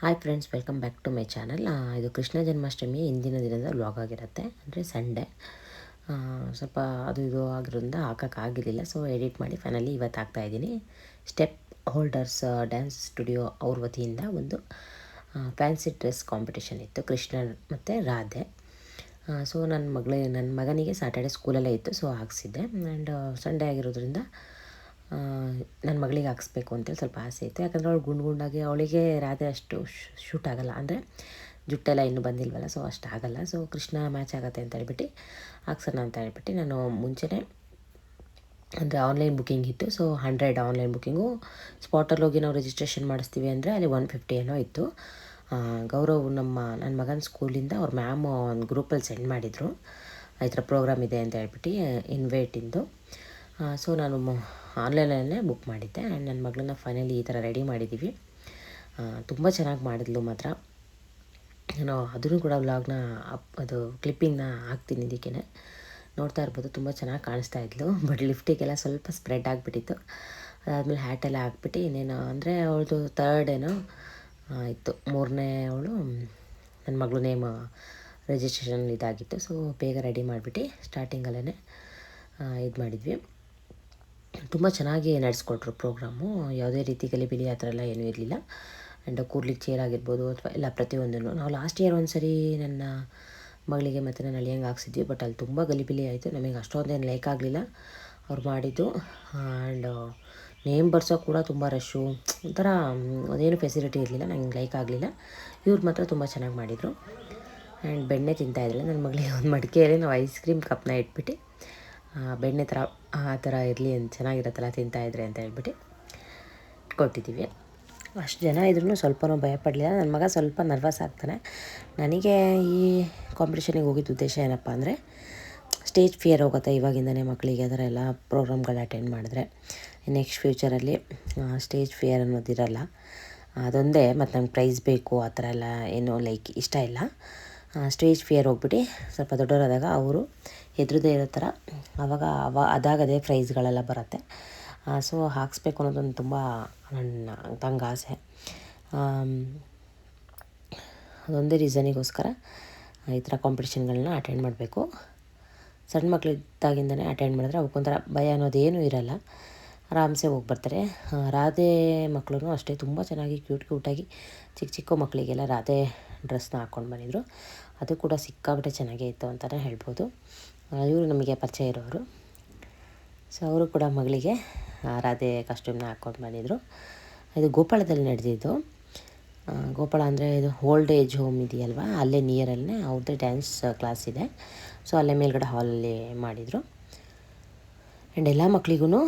Hi friends welcome back to my channel ಇದು ಕೃಷ್ಣ ಜನ್ಮಾಷ್ಟಮಿ ಹಿಂದಿನ ದಿನದ ವ್ಲಾಗ್ ಆಗಿರುತ್ತೆ. ಅಂದರೆ ಸಂಡೇ ಸ್ವಲ್ಪ ಅದು ಇದು ಆಗಿರೋದ್ರಿಂದ ಹಾಕೋಕ್ಕಾಗಿರಲಿಲ್ಲ ಸೊ ಎಡಿಟ್ ಮಾಡಿ ಫೈನಲಿ ಇವತ್ತು ಹಾಕ್ತಾಯಿದ್ದೀನಿ ಸ್ಟೆಪ್ ಹೋಲ್ಡರ್ಸ್ ಡ್ಯಾನ್ಸ್ ಸ್ಟುಡಿಯೋ ಅವ್ರ ವತಿಯಿಂದ ಒಂದು ಫ್ಯಾನ್ಸಿ ಡ್ರೆಸ್ ಕಾಂಪಿಟೇಷನ್ ಇತ್ತು. ಕೃಷ್ಣ ಮತ್ತು ರಾಧೆ. ಸೊ ನನ್ನ ಮಗಳ ನನ್ನ ಮಗನಿಗೆ ಸ್ಯಾಟರ್ಡೆ ಸ್ಕೂಲಲ್ಲೇ ಇತ್ತು. ಸೊ ಹಾಕ್ಸಿದ್ದೆ. ಆ್ಯಂಡ್ ಸಂಡೇ ಆಗಿರೋದ್ರಿಂದ ನನ್ನ ಮಗಳಿಗೆ ಹಾಕ್ಸ್ಬೇಕು ಅಂತೇಳಿ ಸ್ವಲ್ಪ ಆಸೆ ಇತ್ತು. ಯಾಕಂದರೆ ಅವಳು ಗುಂಡು ಗುಂಡಾಗಿ ಅವಳಿಗೆ ರಾಧೆ ಅಷ್ಟು ಶೂಟ್ ಆಗೋಲ್ಲ. ಅಂದರೆ ಜುಟ್ಟೆಲ್ಲ ಇನ್ನೂ ಬಂದಿಲ್ವಲ್ಲ ಸೊ ಅಷ್ಟು ಆಗೋಲ್ಲ. ಸೊ ಕೃಷ್ಣ ಮ್ಯಾಚ್ ಆಗುತ್ತೆ ಅಂತ ಹೇಳ್ಬಿಟ್ಟು ಹಾಕ್ಸೋಣ ಅಂತ ಹೇಳ್ಬಿಟ್ಟು ನಾನು ಮುಂಚೆನೇ ಅಂದರೆ ಆನ್ಲೈನ್ ಬುಕ್ಕಿಂಗ್ ಇತ್ತು. ಸೊ ಹಂಡ್ರೆಡ್ ಆನ್ಲೈನ್ ಬುಕ್ಕಿಂಗು ಸ್ಪಾಟಲ್ಲಿ ಹೋಗಿ ನಾವು ರಿಜಿಸ್ಟ್ರೇಷನ್ ಮಾಡಿಸ್ತೀವಿ ಅಂದರೆ ಅಲ್ಲಿ ಒನ್ ಫಿಫ್ಟಿ ಏನೋ ಇತ್ತು. ಗೌರವ್ ನಮ್ಮ ನನ್ನ ಮಗನ ಸ್ಕೂಲಿಂದ ಅವ್ರ ಮ್ಯಾಮ್ ಒಂದು ಗ್ರೂಪಲ್ಲಿ ಸೆಂಡ್ ಮಾಡಿದರು. ಈ ಥರ ಪ್ರೋಗ್ರಾಮ್ ಇದೆ ಅಂತ ಹೇಳ್ಬಿಟ್ಟು ಇನ್ವೈಟಿಂದು ಸೊ ನಾನು ಆನ್ಲೈನಲ್ಲೇ ಬುಕ್ ಮಾಡಿದ್ದೆ ಆ್ಯಂಡ್ ನನ್ನ ಮಗಳನ್ನ ಫೈನಲಿ ಈ ಥರ ರೆಡಿ ಮಾಡಿದ್ದೀವಿ ತುಂಬ ಚೆನ್ನಾಗಿ ಮಾಡಿದ್ಲು ಮಾತ್ರ. ನಾನು ಅದನ್ನು ಕೂಡ ವ್ಲಾಗ್ನ ಅಪ್, ಅದು ಕ್ಲಿಪ್ಪಿಂಗ್ನ ಹಾಕ್ತೀನಿ ಇದಕ್ಕೆ ನೋಡ್ತಾ ಇರ್ಬೋದು, ತುಂಬ ಚೆನ್ನಾಗಿ ಕಾಣಿಸ್ತಾ ಇದ್ಲು. ಬಟ್ ಲಿಫ್ಟಿಗೆಲ್ಲ ಸ್ವಲ್ಪ ಸ್ಪ್ರೆಡ್ ಆಗಿಬಿಟ್ಟಿತ್ತು. ಅದಾದಮೇಲೆ ಹ್ಯಾಟೆಲ್ಲ ಹಾಕ್ಬಿಟ್ಟು ಇನ್ನೇನು ಅಂದರೆ ಅವಳದು ತರ್ಡ್ ಏನೋ ಇತ್ತು. ಮೂರನೇ ಅವಳು ನನ್ನ ಮಗಳು ನೇಮ್ ರಿಜಿಸ್ಟ್ರೇಷನ್ ಇದಾಗಿತ್ತು. ಸೊ ಬೇಗ ರೆಡಿ ಮಾಡಿಬಿಟ್ಟು ಸ್ಟಾರ್ಟಿಂಗಲ್ಲೇ ಇದು ಮಾಡಿದ್ವಿ ತುಂಬ ಚೆನ್ನಾಗಿ ನಡೆಸ್ಕೊಟ್ರು ಪ್ರೋಗ್ರಾಮು. ಯಾವುದೇ ರೀತಿ ಗಲಿಬಿಲಿ ಆ ಥರ ಎಲ್ಲ ಏನೂ ಇರಲಿಲ್ಲ. ಆ್ಯಂಡ್ ಕೂರ್ಲಿಕ್ಕೆ ಚೇರ್ ಆಗಿರ್ಬೋದು ಅಥವಾ ಎಲ್ಲ ಪ್ರತಿಯೊಂದನ್ನು. ನಾವು ಲಾಸ್ಟ್ ಇಯರ್ ಒಂದು ಸರಿ ನನ್ನ ಮಗಳಿಗೆ ಮತ್ತು ನನ್ನ ಅಳಿಯಂಗೆ ಹಾಕ್ಸಿದ್ವಿ. ಬಟ್ ಅಲ್ಲಿ ತುಂಬ ಗಲಿಬಿಲಿ ಆಯಿತು. ನಮಗೆ ಅಷ್ಟೊಂದೇನು ಲೈಕ್ ಆಗಲಿಲ್ಲ. ಅವ್ರು ಮಾಡಿದ್ದು. ಆ್ಯಂಡ್ ನೇಮ್ ಬರ್ಸೋ ಕೂಡ ತುಂಬ ರಶ್ಶು. ಒಂಥರ, ಅದೇನು ಫೆಸಿಲಿಟಿ ಇರಲಿಲ್ಲ. ನಂಗೆ ಲೈಕ್ ಆಗಲಿಲ್ಲ. ಇವ್ರು ಮಾತ್ರ ತುಂಬ ಚೆನ್ನಾಗಿ ಮಾಡಿದರು. ಆ್ಯಂಡ್ ಬೆಣ್ಣೆ ತಿಂತಾಯಿದ್ರಲ್ಲ ನನ್ನ ಮಗಳಿಗೆ ಒಂದು ಮಡಿಕೆಯಲ್ಲಿ ನಾವು ಐಸ್ ಕ್ರೀಮ್ ಕಪ್ನ ಇಟ್ಬಿಟ್ಟು ಬೆಣ್ಣೆ ಥರ, ಆ ಥರ ಇರಲಿ ಅಂತ ಚೆನ್ನಾಗಿರತ್ತಲ್ಲ ತಿಂತಾಯಿದ್ರೆ ಅಂತ ಹೇಳ್ಬಿಟ್ಟು ಕೊಟ್ಟಿದ್ದೀವಿ. ಅಷ್ಟು ಜನ ಇದ್ರೂ ಸ್ವಲ್ಪನೂ ಭಯಪಡಲಿಲ್ಲ ನನ್ನ ಮಗ ಸ್ವಲ್ಪ ನರ್ವಸ್ ಆಗ್ತಾನೆ. ನನಗೆ ಈ ಕಾಂಪಿಟೇಷನಿಗೆ ಹೋಗಿದ್ದ ಉದ್ದೇಶ ಏನಪ್ಪ ಅಂದರೆ ಸ್ಟೇಜ್ ಫಿಯರ್ ಹೋಗುತ್ತೆ ಇವಾಗಿಂದನೇ ಮಕ್ಕಳಿಗೆ ಅದರ ಎಲ್ಲ ಪ್ರೋಗ್ರಾಮ್ಗಳು ಅಟೆಂಡ್ ಮಾಡಿದ್ರೆ. ನೆಕ್ಸ್ಟ್ ಫ್ಯೂಚರಲ್ಲಿ ಸ್ಟೇಜ್ ಫಿಯರ್ ಅನ್ನೋದಿರಲ್ಲ ಅದೊಂದೇ, ಮತ್ತು ನಂಗೆ ಪ್ರೈಸ್ ಬೇಕು, ಆ ಥರ ಎಲ್ಲ ಏನೂ ಲೈಕ್ ಇಷ್ಟ ಇಲ್ಲ. ಸ್ಟೇಜ್ ಫಿಯರ್ ಹೋಗ್ಬಿಟ್ಟು ಸ್ವಲ್ಪ ದೊಡ್ಡವರಾದಾಗ ಅವರು ಹೆದರದೇ ಇರೋ ಥರ ಆವಾಗ ಅವ ಅದಾಗದೇ ಪ್ರೈಸ್ಗಳೆಲ್ಲ ಬರುತ್ತೆ. ಸೊ ಹಾಕ್ಸ್ಬೇಕು ಅನ್ನೋದೊಂದು ತುಂಬ ನನ್ನ ತಂಗೆ ಆಸೆ. ಅದೊಂದೇ ರೀಸನಿಗೋಸ್ಕರ ಈ ಥರ ಕಾಂಪಿಟೇಷನ್ಗಳನ್ನ ಅಟೆಂಡ್ ಮಾಡಬೇಕು. ಸಣ್ಣ ಮಕ್ಕಳಿದ್ದಾಗಿಂದನೇ ಅಟೆಂಡ್ ಮಾಡಿದ್ರೆ ಅವಕ್ಕೊಂಥರ ಭಯ ಅನ್ನೋದೇನೂ ಇರಲ್ಲ. ಆರಾಮ್ಸೆ ಹೋಗಿ ಬರ್ತಾರೆ. ರಾಧೆ ಮಕ್ಕಳು ಅಷ್ಟೇ, ತುಂಬ ಚೆನ್ನಾಗಿ ಕ್ಯೂಟ್ ಕ್ಯೂಟಾಗಿ ಚಿಕ್ಕ ಚಿಕ್ಕ ಮಕ್ಕಳಿಗೆಲ್ಲ ರಾಧೆ ಡ್ರೆಸ್ನ ಹಾಕ್ಕೊಂಡು ಬಂದಿದ್ದರು ಅದು ಕೂಡ ಸಿಕ್ಕಾಬಿಟ್ಟೆ ಚೆನ್ನಾಗೇ ಇತ್ತು ಅಂತಲೇ ಹೇಳ್ಬೋದು. ಇವರು ನಮಗೆ ಪರಿಚಯ ಇರೋರು ಸೊ ಅವರು ಕೂಡ ಮಗಳಿಗೆ ರಾಧೆ ಕಾಸ್ಟ್ಯೂಮ್ನ ಹಾಕ್ಕೊಂಡು ಬಂದಿದ್ದರು ಇದು ಗೋಪಾಳದಲ್ಲಿ ನಡೆದಿದ್ದು. ಗೋಪಾಳ ಅಂದರೆ ಇದು ಓಲ್ಡ್ ಏಜ್ ಹೋಮ್ ಇದೆಯಲ್ವ? ಅಲ್ಲೇ ನಿಯರಲ್ಲೇ ಅವ್ರದ್ದೇ ಡ್ಯಾನ್ಸ್ ಕ್ಲಾಸ್ ಇದೆ. ಸೊ ಅಲ್ಲೇ ಮೇಲ್ಗಡೆ ಹಾಲಲ್ಲಿ ಮಾಡಿದರು. ಆ್ಯಂಡ್ ಎಲ್ಲ ಮಕ್ಕಳಿಗೂ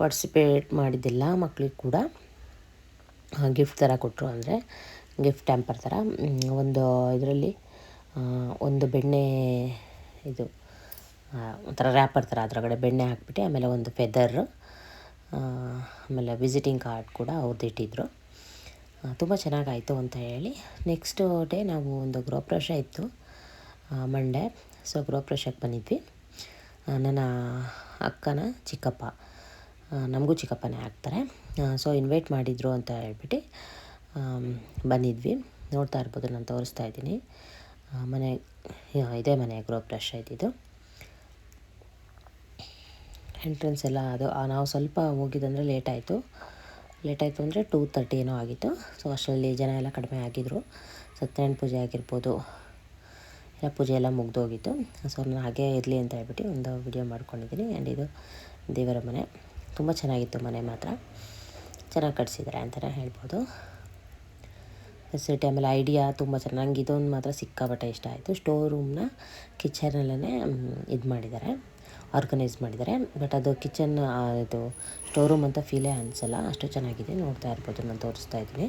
ಪಾರ್ಟಿಸಿಪೇಟ್ ಮಾಡಿದ್ದೆಲ್ಲ ಮಕ್ಕಳಿಗೆ ಕೂಡ ಗಿಫ್ಟ್ ಥರ ಕೊಟ್ಟರು ಅಂದರೆ ಗಿಫ್ಟ್ ಟ್ಯಾಂಪರ್ ಥರ ಒಂದು ಇದರಲ್ಲಿ ಒಂದು ಬೆಣ್ಣೆ ಇದು ಒಂಥರ ರ್ಯಾಪರ್ ಥರ ಅದರೊಳಗಡೆ ಬೆಣ್ಣೆ ಹಾಕ್ಬಿಟ್ಟು, ಆಮೇಲೆ ಒಂದು ಫೆದರ್ ಆಮೇಲೆ ವಿಸಿಟಿಂಗ್ ಕಾರ್ಡ್ ಕೂಡ ಅವ್ರದ್ದು ಇಟ್ಟಿದ್ದರು ತುಂಬ ಚೆನ್ನಾಗಾಯಿತು ಅಂತ ಹೇಳಿ ನೆಕ್ಸ್ಟ್ ಡೇ ನಾವು ಒಂದು ಗೃಹಪ್ರವೇಶ ಇತ್ತು ಮಂಡೇ ಸೊ ಗೃಹಪ್ರವೇಶಕ್ಕೆ ಬಂದಿದ್ವಿ. ನನ್ನ ಅಕ್ಕನ ಚಿಕ್ಕಪ್ಪ ನಮಗೂ ಚಿಕ್ಕಪ್ಪನೇ ಆಗ್ತಾರೆ. ಸೊ ಇನ್ವೈಟ್ ಮಾಡಿದರು ಅಂತ ಹೇಳ್ಬಿಟ್ಟು ಬಂದಿದ್ವಿ. ನೋಡ್ತಾ ಇರ್ಬೋದು, ನಾನು ತೋರಿಸ್ತಾ ಇದ್ದೀನಿ. ಮನೆ ಇದೇ ಮನೆ ಗೃಹಪ್ರವೇಶ ಇದ್ದಿದ್ದು ಎಂಟ್ರೆನ್ಸ್ ಎಲ್ಲ ಅದು ನಾವು ಸ್ವಲ್ಪ ಹೋಗಿದ್ದಂದರೆ ಲೇಟ್ ಆಯಿತು. ಲೇಟ್ ಆಯಿತು ಅಂದರೆ ಟೂ ತರ್ಟಿ ಏನೋ ಆಗಿತ್ತು. ಸೊ ಅಷ್ಟರಲ್ಲಿ ಜನ ಎಲ್ಲ ಕಡಿಮೆ ಆಗಿದ್ದರು ಸತ್ಯನಾರಾಯಣ ಪೂಜೆ ಆಗಿರ್ಬೋದು, ಎಲ್ಲ ಪೂಜೆ ಎಲ್ಲ ಮುಗ್ದೋಗಿತ್ತು. ಸೊ ನಾನು ಹಾಗೆ ಇರಲಿ ಅಂತ ಹೇಳ್ಬಿಟ್ಟು ಒಂದು ವಿಡಿಯೋ ಮಾಡ್ಕೊಂಡಿದ್ದೀನಿ. ಆ್ಯಂಡ್ ಇದು ದೇವರ ಮನೆ. ತುಂಬ ಚೆನ್ನಾಗಿತ್ತು ಮನೆ ಮಾತ್ರ. ಚೆನ್ನಾಗಿ ಕಟ್ಸಿದ್ದಾರೆ ಅಂತಲೇ ಹೇಳ್ಬೋದು. ಫೆಸಿಲಿಟಿ ಆಮೇಲೆ ಐಡಿಯಾ ತುಂಬ ಚೆನ್ನಾಗಿ ನಂಗೆ ಇದೊಂದು ಮಾತ್ರ ಸಿಕ್ಕಾಪಟ್ಟೆ ಇಷ್ಟ ಆಯಿತು. ಸ್ಟೋರ್ ರೂಮ್ನ ಕಿಚನಲ್ಲೇ ಇದು ಮಾಡಿದ್ದಾರೆ ಆರ್ಗನೈಸ್ ಮಾಡಿದ್ದಾರೆ ಬಟ್ ಅದು ಕಿಚನ್ ಇದು ಸ್ಟೋರ್ ರೂಮ್ ಅಂತ ಫೀಲೇ ಅನಿಸಲ್ಲ. ಅಷ್ಟು ಚೆನ್ನಾಗಿದೆ, ನೋಡ್ತಾ ಇರ್ಬೋದು, ನಾನು ತೋರಿಸ್ತಾ ಇದ್ದೀನಿ.